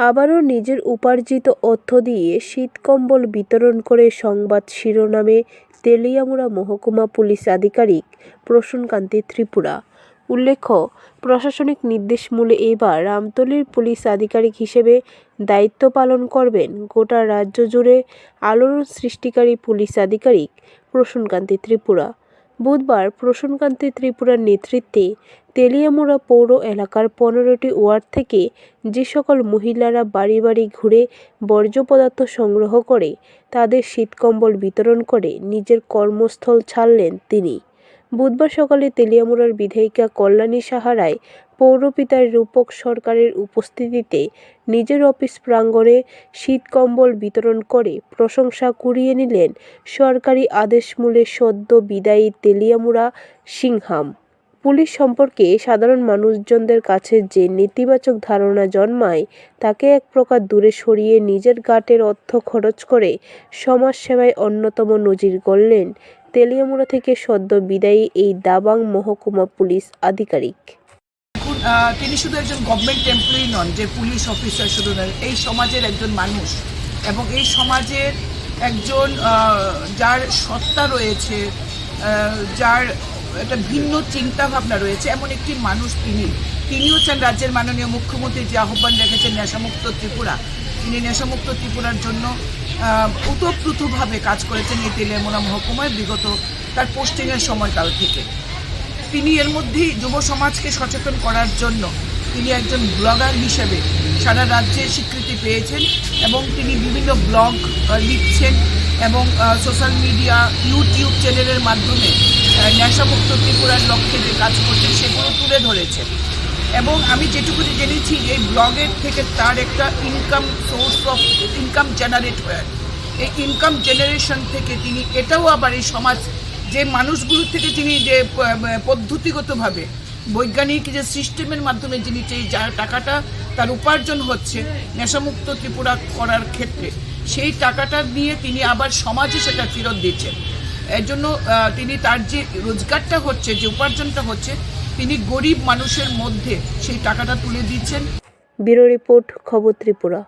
আবারও নিজের উপার্জিত অর্থ দিয়ে শীতকম্বল বিতরণ করে সংবাদ শিরোনামে তেলিয়ামুড়া মহকুমা পুলিশ আধিকারিক প্রসূনকান্তি ত্রিপুরা। উল্লেখ্য, প্রশাসনিক নির্দেশমূলে এবার রামতলির পুলিশ আধিকারিক হিসেবে দায়িত্ব পালন করবেন গোটা রাজ্য জুড়ে আলোড়ন সৃষ্টিকারী পুলিশ আধিকারিক প্রসূনকান্তি ত্রিপুরা। বুধবার প্রসূনকান্তি ত্রিপুরার নেতৃত্বে তেলিয়ামুড়া পৌর এলাকার পনেরোটি ওয়ার্ড থেকে যে সকল মহিলারা বাড়ি বাড়ি ঘুরে বর্জ্য পদার্থ সংগ্রহ করে, তাদের শীতকম্বল বিতরণ করে নিজের কর্মস্থল ছাড়লেন তিনি। বুধবার সকালে তেলিয়ামুড়ার বিধায়িকা কল্যাণী সাহারায় পৌরপিতার রূপক সরকারের উপস্থিতিতে নিজের অফিস প্রাঙ্গণে শীতকম্বল বিতরণ করে প্রশংসা কুড়িয়ে নিলেন সরকারি আদেশমূলে সদ্য বিদায়ী তেলিয়ামুড়া সিংহাম। পুলিশ সম্পর্কে সাধারণ মানুষজনদের কাছে যে নেতিবাচক ধারণা জন্মায়, তাকে এক প্রকার দূরে সরিয়ে নিজের গাটের অর্থ খরচ করে সমাজসেবায় অন্যতম নজির গড়লেন তেলিয়ামুড়া থেকে সদ্য বিদায়ী এই দাবাং মহকুমা পুলিশ আধিকারিক। তিনি শুধু একজন গভর্নমেন্ট এমপ্লয়ি নন, যে পুলিশ অফিসার শুধু নয়, এই সমাজের একজন মানুষ। এবং এই সমাজের একজন যার সত্তা রয়েছে যার একটা ভিন্ন চিন্তা ভাবনা রয়েছে, এমন একটি মানুষ তিনি। তিনিও চান রাজ্যের মাননীয় মুখ্যমন্ত্রী, যে আহ্বান রেখেছেন নেশামুক্ত ত্রিপুরা। তিনি নেশামুক্ত ত্রিপুরার জন্য ওতপ্রোতভাবে কাজ করেছেন এই তেলিয়ামুড়া মহকুমায়, বিগত তার পোস্টিংয়ের সময়কাল থেকে। তিনি এর মধ্যেই যুব সমাজকে সচেতন করার জন্য তিনি একজন ব্লগার হিসেবে সারা রাজ্যে স্বীকৃতি পেয়েছেন এবং তিনি বিভিন্ন ব্লগ লিখছেন এবং সোশ্যাল মিডিয়া ইউটিউব চ্যানেলের মাধ্যমে আহ, নেশামুক্ত ত্রিপুরার লক্ষ্যে যে কাজ করছেন সেগুলো তুলে ধরেছেন। এবং আমি যেটুকুনি জেনেছি এই ব্লগের থেকে তার একটা income source of income generate হয়। এই ইনকাম জেনারেশন থেকে তিনি এটাও আবার এই সমাজ যে মানুষগুলোর থেকে তিনি যে পদ্ধতিগতভাবে বৈজ্ঞানিক যে সিস্টেমের মাধ্যমে যিনি যা টাকাটা তার উপার্জন হচ্ছে, নেশামুক্ত ত্রিপুরা করার ক্ষেত্রে, সেই টাকাটা নিয়ে তিনি আবার সমাজে সেটা ফেরত দিচ্ছেন। এর জন্য তিনি তার যে রোজগারটা হচ্ছে, যে উপার্জনটা হচ্ছে, তিনি গরিব মানুষের মধ্যে সেই টাকাটা তুলে দিচ্ছেন। ব্যুরো রিপোর্ট, খবর ত্রিপুরা।